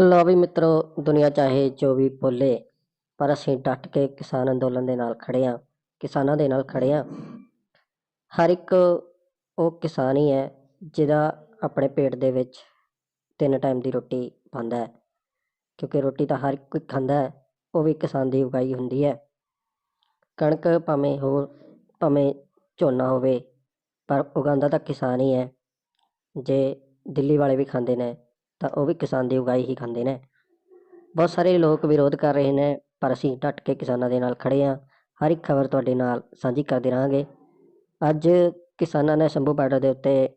ਲਓ ਵੀ ਮਿੱਤਰੋ, ਦੁਨੀਆ ਚਾਹੇ ਜੋ ਵੀ ਬੋਲੇ, ਪਰ ਅਸੀਂ ਡਟ ਕੇ ਕਿਸਾਨ ਅੰਦੋਲਨ ਦੇ ਨਾਲ ਖੜੇ ਹਾਂ, ਕਿਸਾਨਾਂ ਦੇ ਨਾਲ ਖੜੇ ਹਾਂ। ਹਰ ਇੱਕ ਉਹ ਕਿਸਾਨ ਹੀ ਹੈ ਜਿਹਦਾ ਆਪਣੇ ਪੇਟ ਦੇ ਵਿੱਚ ਤਿੰਨ ਟਾਈਮ ਦੀ ਰੋਟੀ ਪਾਉਂਦਾ ਹੈ, ਕਿਉਂਕਿ ਰੋਟੀ ਤਾਂ ਹਰ ਇੱਕ ਕੋਈ ਖਾਂਦਾ ਹੈ, ਉਹ ਵੀ ਕਿਸਾਨ ਦੀ ਉਗਾਈ ਹੁੰਦੀ ਹੈ। ਕਣਕ ਭਾਵੇਂ ਹੋਰ, ਭਾਵੇਂ ਝੋਨਾ ਹੋਵੇ, ਪਰ ਉਗਾਉਂਦਾ ਤਾਂ ਕਿਸਾਨ ਹੀ ਹੈ, ਜੇ ਦਿੱਲੀ ਵਾਲੇ ਵੀ ਖਾਂਦੇ ਨੇ। ਤਾਂ ਉਹ ਵੀ ਕਿਸਾਨ ਦੀ ਉਗਾਈ ਹੀ ਖਾਂਦੇ ਨੇ। ਬਹੁਤ ਸਾਰੇ ਲੋਕ ਵਿਰੋਧ ਕਰ ਰਹੇ ਨੇ, ਪਰ ਅਸੀਂ ਡਟ ਕੇ ਕਿਸਾਨਾਂ ਦੇ ਨਾਲ ਖੜ੍ਹੇ ਹਾਂ। ਹਰ ਇੱਕ ਖਬਰ ਤੁਹਾਡੇ ਨਾਲ ਸਾਂਝੀ ਕਰਦੇ ਰਹਾਂਗੇ। ਅੱਜ ਕਿਸਾਨਾਂ ਨੇ ਸ਼ੰਭੂ ਬਾਰਡਰ ਦੇ ਉੱਤੇ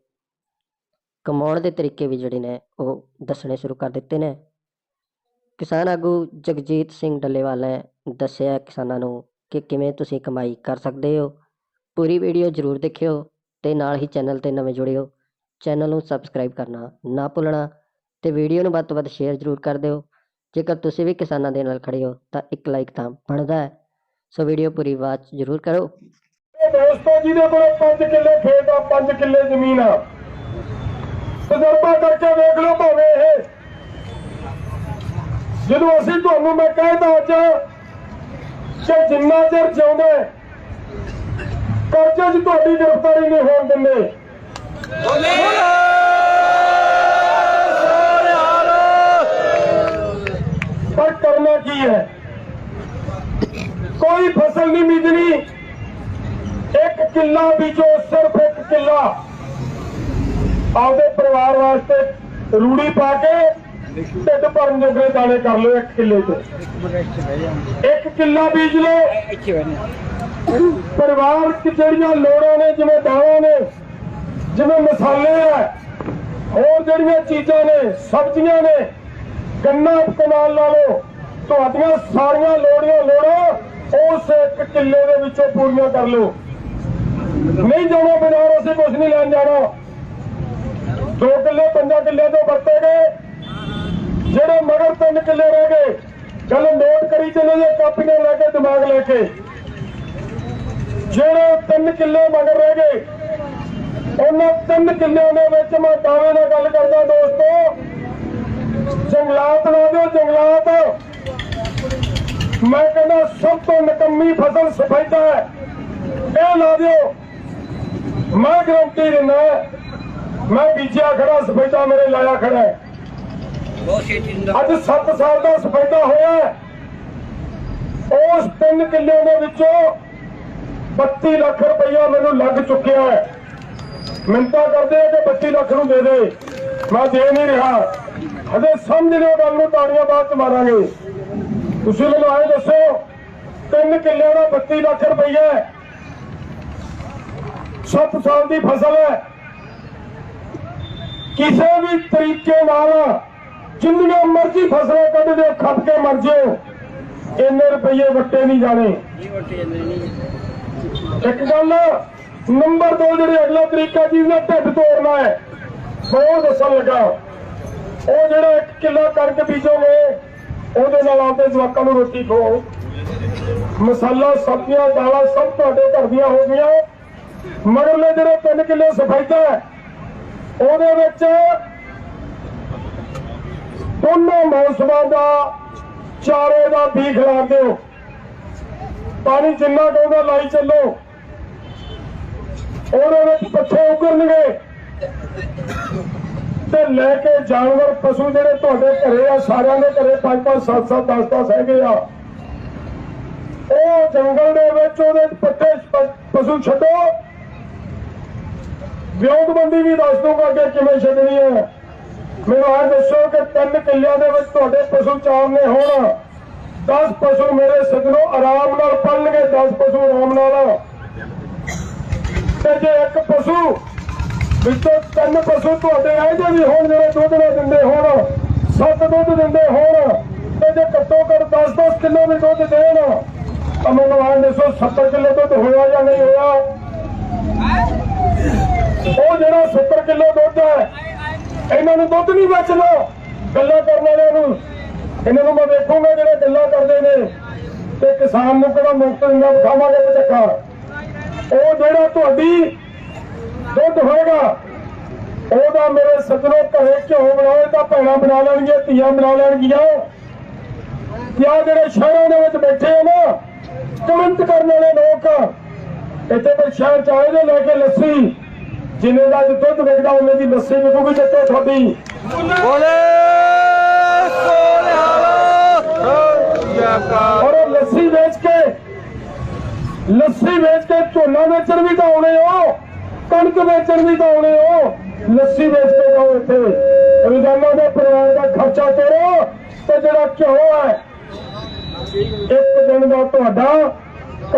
ਕਮਾਉਣ ਦੇ ਤਰੀਕੇ ਵੀ ਜਿਹੜੇ ਨੇ, ਉਹ ਦੱਸਣੇ ਸ਼ੁਰੂ ਕਰ ਦਿੱਤੇ ਨੇ। ਕਿਸਾਨ ਆਗੂ ਜਗਜੀਤ ਸਿੰਘ ਡੱਲੇਵਾਲ ਨੇ ਦੱਸਿਆ ਕਿਸਾਨਾਂ ਨੂੰ ਕਿ ਕਿਵੇਂ ਤੁਸੀਂ ਕਮਾਈ ਕਰ ਸਕਦੇ ਹੋ। ਪੂਰੀ ਵੀਡੀਓ ਜ਼ਰੂਰ ਦੇਖਿਓ ਤੇ ਨਾਲ ਹੀ ਚੈਨਲ ਤੇ ਨਵੇਂ ਜੁੜਿਓ। ਚੈਨਲ ਨੂੰ ਸਬਸਕ੍ਰਾਈਬ ਕਰਨਾ ਨਾ ਭੁੱਲਣਾ। ਤੇ ਵੀਡੀਓ ਨੂੰ ਵੱਧ ਤੋਂ ਵੱਧ ਸ਼ੇਅਰ ਜ਼ਰੂਰ ਕਰ ਦਿਓ। ਜੇਕਰ ਤੁਸੀਂ ਵੀ ਕਿਸਾਨਾਂ ਦੇ ਨਾਲ ਖੜੇ ਹੋ, ਤਾਂ ਇੱਕ ਲਾਈਕ ਤਾਂ ਬਣਦਾ ਹੈ। ਸੋ ਵੀਡੀਓ ਪੂਰੀ ਵਾਚ ਜ਼ਰੂਰ ਕਰੋ। ਦੋਸਤੋ, ਜਿਹਦੇ ਕੋਲ 5 ਕਿੱਲੇ ਖੇਤ ਆ 5 ਕਿੱਲੇ ਜ਼ਮੀਨ ਆ। ਤਜਰਬਾ ਕਰਕੇ ਵੇਖ ਲਓ ਭਾਵੇਂ ਇਹ। ਜਦੋਂ ਅਸੀਂ ਤੁਹਾਨੂੰ ਮੈਂ ਕਹਿੰਦਾ ਅੱਜ ਕਿ ਜਿੰਨਾ ਚਿਰ ਜਿਉਂਦੇ, ਕਰਜ਼ੇ 'ਚ ਤੁਹਾਡੀ ਗ੍ਰਿਫਤਾਰੀ ਨਹੀਂ ਹੋਣ ਦਿੰਦੇ ਪਰ ਕਰਨਾ ਕੀ ਹੈ ਕੋਈ ਫਸਲ ਨਹੀਂ ਬੀਜਣੀ ਇੱਕ ਕਿੱਲਾ ਬੀਜੋ ਸਿਰਫ ਇੱਕ ਕਿੱਲਾ ਆਪਦੇ ਪਰਿਵਾਰ ਵਾਸਤੇ ਰੂੜੀ ਪਾ ਕੇ ਢਿੱਡ ਭਰਨ ਜੋਗੇ ਦਾਣੇ ਕਰ ਲਓ ਇੱਕ ਕਿੱਲੇ ਤੇ। ਇੱਕ ਕਿੱਲਾ ਬੀਜ ਲਓ। ਪਰਿਵਾਰ ਚ ਜਿਹੜੀਆਂ ਲੋੜਾਂ ਨੇ, ਜਿਵੇਂ ਦਾਲਾਂ ਨੇ, ਜਿਵੇਂ ਮਸਾਲੇ ਆ, ਹੋਰ ਜਿਹੜੀਆਂ ਚੀਜ਼ਾਂ ਨੇ, ਸਬਜ਼ੀਆਂ ਨੇ, ਗੰਨਾ ਕਨਾਲ ਲਾ ਲਓ, ਤੁਹਾਡੀਆਂ ਸਾਰੀਆਂ ਲੋੜੀਆਂ ਲੋੜਾਂ ਉਸ ਇੱਕ ਕਿੱਲੇ ਦੇ ਵਿੱਚੋਂ ਪੂਰੀਆਂ ਕਰ ਲਓ। ਨਹੀਂ ਜਾਣਾ ਬਾਜ਼ਾਰ ਅਸੀਂ ਕੁਝ ਨਹੀਂ ਲੈਣ ਜਾਣਾ। ਦੋ ਕਿੱਲੇ, ਪੰਜਾਂ ਕਿੱਲੇ ਤੋਂ ਵਰਤੇ ਗਏ ਜਿਹੜੇ ਮਗਰ ਤਿੰਨ ਕਿੱਲੇ ਰਹਿ ਗਏ, ਚੱਲ ਨੋਟ ਕਰੀ ਚੱਲੋ ਜੇ, ਕਾਪੀਆਂ ਲੈ ਕੇ, ਦਿਮਾਗ ਲੈ ਕੇ। ਜਿਹੜੇ ਤਿੰਨ ਕਿੱਲੇ ਮਗਰ ਰਹਿ ਗਏ, ਉਹਨਾਂ ਤਿੰਨ ਕਿੱਲਿਆਂ ਦੇ ਵਿੱਚ ਮੈਂ ਦਾਅਵੇ ਨਾਲ ਗੱਲ ਕਰਦਾ, ਦੋਸਤੋ। ਜੰਗਲਾਤ ਲਾ ਦਿਓ, ਜੰਗਲਾਤ। ਮੈਂ ਕਹਿੰਦਾ, ਸਭ ਤੋਂ ਨਕੰਮੀ ਫਸਲ ਸਫੈਦਾ ਹੈ। ਇਹ ਲਾ ਦਿਓ। ਮੈਂ ਗਰੰਟੀ ਦਿੰਦਾ ਮੈਂ ਬੀਜਿਆ ਖੜਾ ਸਫੈਦਾ ਮੇਰੇ ਲਾਇਆ ਖੜਾ। ਹੈ ਅੱਜ 7 ਸਾਲ ਦਾ ਸਫੈਦਾ ਹੋਇਆ। ਉਸ ਤਿੰਨ ਕਿੱਲਿਆਂ ਦੇ ਵਿੱਚੋਂ 32 ਲੱਖ ਰੁਪਈਆ ਮੈਨੂੰ ਲੱਗ ਚੁੱਕਿਆ ਹੈ। ਮਿੰਤਾ ਕਰਦੇ ਆ ਕਿ 32 ਲੱਖ ਨੂੰ ਦੇ ਦੇ। ਮੈਂ ਦੇ ਨਹੀਂ ਰਿਹਾ। ਹਜੇ ਸਮਝ ਲਿਓ ਗੱਲ ਨੂੰ ਤਾੜੀਆਂ ਬਾਅਦ ਚ ਮਾਰਾਂਗੇ। ਤੁਸੀਂ ਮੈਨੂੰ ਆਏ ਦੱਸੋ ਤਿੰਨ ਕਿੱਲਿਆਂ ਦਾ 32 ਲੱਖ ਰੁਪਈਆ ਹੈ 7 ਸਾਲ ਦੀ ਫਸਲ ਹੈ। ਕਿਸੇ ਵੀ ਤਰੀਕੇ ਨਾਲ ਜਿੰਨੀਆਂ ਮਰਜ਼ੀ ਫਸਲਾਂ ਕੱਢ ਦਿਓ, ਖੱਪ ਕੇ ਮਰ ਜਿਓ। ਇੰਨੇ ਰੁਪਏ ਵੱਟੇ ਨਹੀਂ ਜਾਣੇ। ਇੱਕ ਗੱਲ, ਨੰਬਰ 2 ਜਿਹੜੇ ਅਗਲਾ ਤਰੀਕਾ ਜੀ ਢਿੱਡ ਤੋੜਨਾ ਹੈ। ਬਹੁਤ ਦੱਸਣ ਲੱਗਾ। ਉਹ ਜਿਹੜਾ ਇੱਕ ਕਿੱਲਾ ਕਣਕ ਬੀਜੋਗੇ, ਉਹਦੇ ਨਾਲ ਆਪਦੇ ਜਵਾਕਾਂ ਨੂੰ ਰੋਟੀ ਖਵਾਓ। ਮਸਾਲਾ, ਸਬਜ਼ੀਆਂ, ਦਾਲਾਂ ਸਭ ਤੁਹਾਡੇ ਘਰ ਦੀਆਂ ਹੋ ਗਈਆਂ। ਮਗਰਲੇ ਜਿਹੜੇ ਤਿੰਨ ਕਿੱਲੇ ਸਫੈਦਾ ਹੈ, ਉਹਦੇ ਵਿੱਚ ਦੋਨੋਂ ਮੌਸਮਾਂ ਦਾ ਚਾਰੇ ਦਾ ਬੀਜ ਲਾ ਦਿਓ। ਪਾਣੀ ਜਿੰਨਾ ਕਹੋਗਾ ਲਾਈ ਚੱਲੋ। ਉਹਦੇ ਵਿੱਚ ਪੱਠੇ ਉਗਰਨਗੇ। ਤੇ ਲੈ ਕੇ ਜਾਨਵਰ, ਪਸ਼ੂ ਜਿਹੜੇ ਤੁਹਾਡੇ ਘਰੇ ਆ, ਸਾਰਿਆਂ ਦੇ ਘਰੇ 5 5 7 7 10 10 ਹੈਗੇ ਆ। ਉਹ ਜੰਗਲ ਦੇ ਵਿੱਚ ਉਹਦੇ ਪੱਠੇ, ਪਸ਼ੂ ਛੱਡੋ। ਵਿਉਂਤਬੰਦੀ ਵੀ ਦੱਸ ਦੂੰਗਾ ਅੱਗੇ ਕਿਵੇਂ ਛੱਡਣੀ ਹੈ। ਮੈਨੂੰ ਆ ਦੱਸੋ ਕਿ ਤਿੰਨ ਕਿੱਲਿਆਂ ਦੇ ਵਿੱਚ ਤੁਹਾਡੇ ਪਸ਼ੂ ਚਾਰਨੇ ਹੋਣ। 10 ਪਸ਼ੂ ਮੇਰੇ ਸੱਜਣੋ ਆਰਾਮ ਨਾਲ ਪਲਣਗੇ 10 ਪਸ਼ੂ ਆਰਾਮ ਨਾਲ। ਤੇ ਜੇ ਇੱਕ ਪਸ਼ੂ ਵਿੱਚੋਂ ਤਿੰਨ ਪਸ਼ੂ ਤੁਹਾਡੇ ਇਹੋ ਜਿਹੇ ਵੀ ਹੋਣ ਜਿਹੜੇ ਦੁੱਧ ਨਾ ਦਿੰਦੇ ਹੋਣ, ਸੱਤ ਦੁੱਧ ਦਿੰਦੇ ਹੋਣ, ਤੇ ਜੇ ਘੱਟੋ ਘੱਟ 10-10 ਕਿਲੋ ਵੀ ਦੁੱਧ ਦੇਣ, ਤਾਂ ਮੈਨੂੰ ਆ ਦੱਸੋ 70 ਕਿਲੋ ਦੁੱਧ ਹੋਇਆ ਜਾਂ ਨਹੀਂ ਹੋਇਆ? ਉਹ ਜਿਹੜਾ 70 ਕਿਲੋ ਦੁੱਧ ਹੈ, ਇਹਨਾਂ ਨੂੰ ਦੁੱਧ ਨਹੀਂ ਵੇਚਣਾ ਗੱਲਾਂ ਕਰਨ ਵਾਲਿਆਂ ਨੂੰ। ਇਹਨਾਂ ਨੂੰ ਮੈਂ ਵੇਖੂੰਗਾ ਜਿਹੜੇ ਗੱਲਾਂ ਕਰਦੇ ਨੇ। ਤੇ ਕਿਸਾਨ ਨੂੰ ਕਿਹੜਾ ਮੁਫਤ ਦਿੰਦਾ ਵਿਖਾਵਾਂਗੇ ਤੇ ਉਹ ਜਿਹੜਾ ਤੁਹਾਡੀ ਦੁੱਧ ਹੋਏਗਾ, ਉਹਦਾ ਮੇਰੇ ਸੱਜਣੋ ਘਰੇ ਘਿਓ ਬਣਾਏ ਤਾਂ ਭੈਣਾਂ ਬਣਾ ਲੈਣਗੀਆਂ, ਧੀਆਂ ਬਣਾ ਲੈਣਗੀਆਂ। ਕਿਆ ਜਿਹੜੇ ਸ਼ਹਿਰਾਂ ਦੇ ਵਿੱਚ ਬੈਠੇ ਆ ਨਾ, ਕਮੈਂਟ ਕਰਨ ਵਾਲੇ ਲੋਕ, ਇੱਥੇ ਪਰ ਸ਼ਹਿਰ ਚ ਆਏ ਨੇ, ਲੈ ਕੇ ਲੱਸੀ। ਜਿੰਨੇ ਦਾ ਦੁੱਧ ਵਿਕਦਾ ਉਹਨੇ ਦੀ ਲੱਸੀ ਵਿਕੂਗੀ ਜਿੱਤੇ ਤੁਹਾਡੀ। ਬੋਲੇ ਔਰ ਲੱਸੀ ਵੇਚ ਕੇ ਲੱਸੀ ਵੇਚ ਕੇ ਝੋਨਾ ਵੇਚਣ ਵੀ ਤਾਂ ਆਉਣੇ ਹੋ ਕਣਕ ਵੇਚਣ ਵੀ ਤਾਂ ਆਉਣੇ ਹੋ ਲੱਸੀ ਵੇਚ ਕੇ ਜਾਓ ਇੱਥੇ। ਰੋਜ਼ਾਨਾ ਦੇ ਪਰਿਵਾਰ ਦਾ ਖਰਚਾ ਕਰੋ ਤੇ ਜਿਹੜਾ ਘਿਓ ਹੈ ਇੱਕ ਦਿਨ ਦਾ ਤੁਹਾਡਾ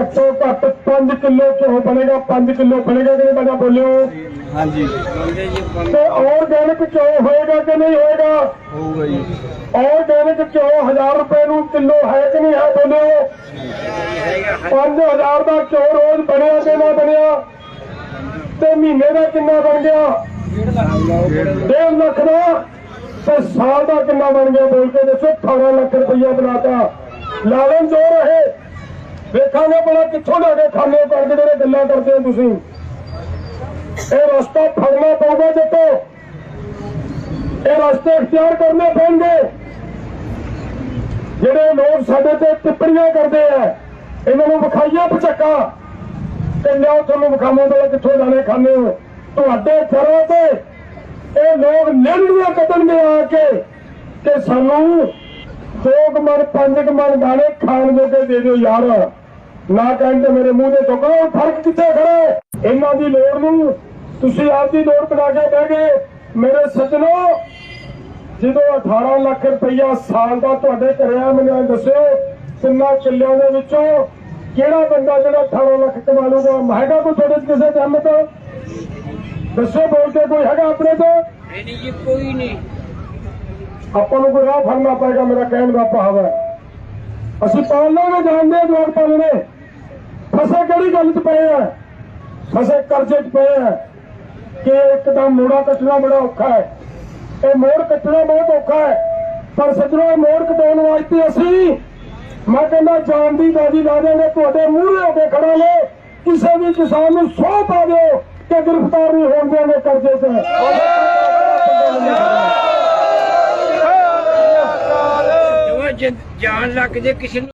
ਘੱਟੋ ਘੱਟ 5 ਕਿਲੋ ਘਿਓ ਬਣੇਗਾ 5 ਕਿਲੋ ਬਣੇਗਾ ਕਿ ਨਹੀਂ ਬਣਾ ਬੋਲਿਓ। ਹਾਂਜੀ। ਤੇ ਆਰਗੈਨਿਕ ਘਿਓ ਹੋਏਗਾ ਕਿ ਨਹੀਂ ਹੋਏਗਾ? ਹੋਊਗਾ ਜੀ। ਆਰਗੈਨਿਕ ਘਿਓ 1000 ਰੁਪਏ ਨੂੰ ਕਿਲੋ ਹੈ ਕਿ ਨਹੀਂ ਹੈ ਬੋਲਿਓ। 5000 ਦਾ ਘਿਓ ਰੋਜ਼ ਬਣਿਆ ਕਿ ਨਾ ਬਣਿਆ। ਤੇ ਮਹੀਨੇ ਦਾ ਕਿੰਨਾ ਬਣ ਗਿਆ? 1.5 ਲੱਖ ਦਾ। ਤੇ ਸਾਲ ਦਾ ਕਿੰਨਾ ਬਣ ਗਿਆ? ਬੋਲ ਕੇ ਦੱਸੋ 18 ਲੱਖ ਰੁਪਈਆ ਬਣਾਤਾ। ਲਾਲਨ ਜੋ ਰਹੇ ਵੇਖਾਂਗੇ ਬੜਾ ਕਿੱਥੋਂ ਲੈ ਕੇ ਖਾਣੇ ਕਰਕੇ ਜਿਹੜੇ ਗੱਲਾਂ ਕਰਦੇ ਹੋ ਤੁਸੀਂ। ਇਹ ਰਸਤਾ ਫੜਨਾ ਪਊਗਾ ਜੱਟੋ ਇਹ ਰਸਤੇ ਇਖਤਿਆਰ ਕਰਨੇ ਪੈਣਗੇ। ਜਿਹੜੇ ਲੋਕ ਸਾਡੇ ਤੇ ਟਿੱਪਣੀਆਂ ਕਰਦੇ ਆ, ਇਹਨਾਂ ਨੂੰ ਵਿਖਾਈਏ ਪਚੱਕਾ। ਤੇ ਲਿਆਓ ਤੁਹਾਨੂੰ ਵਿਖਾਵਾਂ ਤੇ ਕਿੱਥੋਂ ਜਾਣੇ ਖਾਣੇ ਹੋ। ਤੁਹਾਡੇ ਘਰਾਂ ਤੇ ਇਹ ਲੋਕ ਨਿਰਣੀਆਂ ਕੱਢਣਗੇ ਆ ਕੇ ਕਿ ਸਾਨੂੰ ਦੋ ਕੁ ਮਣ, ਪੰਜ ਕੁ ਮਣ ਦਾਣੇ ਖਾਣ ਜੋਗੇ ਦੇ ਦਿਓ ਯਾਰ। ਨਾ ਕਹਿੰਦੇ ਮੇਰੇ ਮੂੰਹ ਦੇ ਚੁੱਕੋ ਫ਼ਰਕ ਕਿੱਥੇ ਖੜਾ ਹੈ? ਇਹਨਾਂ ਦੀ ਲੋੜ ਨੂੰ ਤੁਸੀਂ ਆਪਦੀ ਲੋੜ ਬਣਾ ਕੇ ਬਹਿ ਗਏ। ਮੇਰੇ ਸੱਜਣੋ ਜਦੋਂ 18 ਲੱਖ ਰੁਪਈਆ ਸਾਲ ਦਾ ਤੁਹਾਡੇ ਘਰੇ ਆ ਮੈਨੂੰ ਦੱਸਿਓ ਤਿੰਨਾਂ ਕਿੱਲਿਆਂ ਦੇ ਵਿੱਚੋਂ? ਕਿਹੜਾ ਬੰਦਾ ਜਿਹੜਾ 18 ਲੱਖ ਕਮਾ ਲੂਗਾ ਹੈਗਾ ਕੋਈ ਤੁਹਾਡੇ ਕਿਸੇ ਕੰਮ ਤੋਂ? ਦੱਸੋ ਬੋਲ ਕੇ ਕੋਈ ਹੈਗਾ ਆਪਣੇ ਤੋਂ? ਨਹੀਂ ਜੀ ਕੋਈ ਨਹੀਂ। ਆਪਾਂ ਨੂੰ ਕੋਈ ਰਾਹ ਫੜਨਾ ਪਏਗਾ ਮੇਰਾ ਕਹਿਣ ਦਾ ਭਾਵ ਹੈ। ਅਸੀਂ ਪਾਲਣਾ ਜਾਣਦੇ ਹਾਂ ਲੋਕ ਪਾਲਣੇ। ਕਿਹੜੀ ਗੱਲ 'ਚ ਪਏ ਆ ਫਸੇ ਕਰਜ਼ੇ 'ਚ ਪਏ ਆ ਕਿ ਇੱਕਦਮ ਮੋੜਾ ਕੱਟਣਾ ਬੜਾ ਔਖਾ ਹੈ ਇਹ ਮੋੜ ਕੱਟਣਾ ਬਹੁਤ ਔਖਾ ਹੈ ਪਰ ਸੱਜਣੋ ਇਹ ਮੋੜ ਕਟਾਉਣ ਵਾਸਤੇ ਅਸੀਂ ਮੈਂ ਕਹਿੰਦਾ ਜਾਨ ਦੀ ਬਾਜੀ ਲਾ ਦੇਵਾਂਗੇ ਤੁਹਾਡੇ ਮੂਹਰੇ ਹੋ ਕੇ ਖੜਾਂਗੇ ਕਿਸੇ ਵੀ ਕਿਸਾਨ ਨੂੰ ਸੌ ਪਾ ਦਿਓ ਕਿ ਗ੍ਰਿਫਤਾਰ ਨਹੀਂ ਹੋਣ ਦੇਵਾਂਗੇ ਕਰਜ਼ੇ 'ਚ ਜਾਨ ਲੱਗ ਜੇ ਕਿਸੇ ਨੂੰ